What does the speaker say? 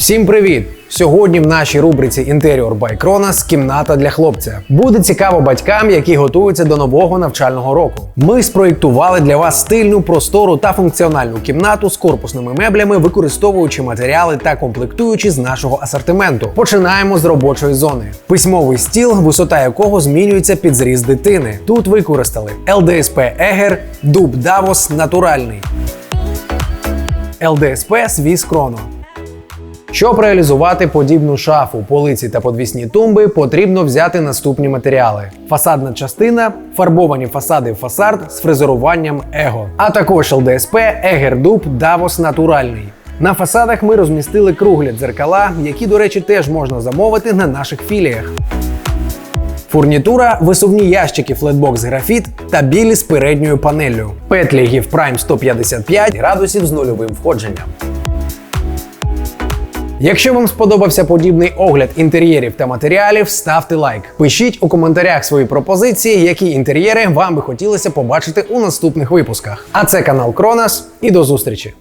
Всім привіт! Сьогодні в нашій рубриці Інтеріор Kronos кімната для хлопця. Буде цікаво батькам, які готуються до нового навчального року. Ми спроєктували для вас стильну, простору та функціональну кімнату з корпусними меблями, використовуючи матеріали та комплектуючі з нашого асортименту. Починаємо з робочої зони. Письмовий стіл, висота якого змінюється під зріст дитини. Тут використали ЛДСП Егер, дуб Давос натуральний. ЛДСП Свіс Кроно. Щоб реалізувати подібну шафу, полиці та подвісні тумби, потрібно взяти наступні матеріали: фасадна частина, фарбовані фасади фасад з фрезеруванням Его, а також ЛДСП Егердуб Давос Натуральний. На фасадах ми розмістили круглі дзеркала, які, до речі, теж можна замовити на наших філіях. Фурнітура, висувні ящики флетбокс графіт та білі з передньою панеллю. Петлі GIF Prime 155 градусів з нульовим входженням. Якщо вам сподобався подібний огляд інтер'єрів та матеріалів, ставте лайк. Пишіть у коментарях свої пропозиції, які інтер'єри вам би хотілося побачити у наступних випусках. А це канал Кронас і до зустрічі!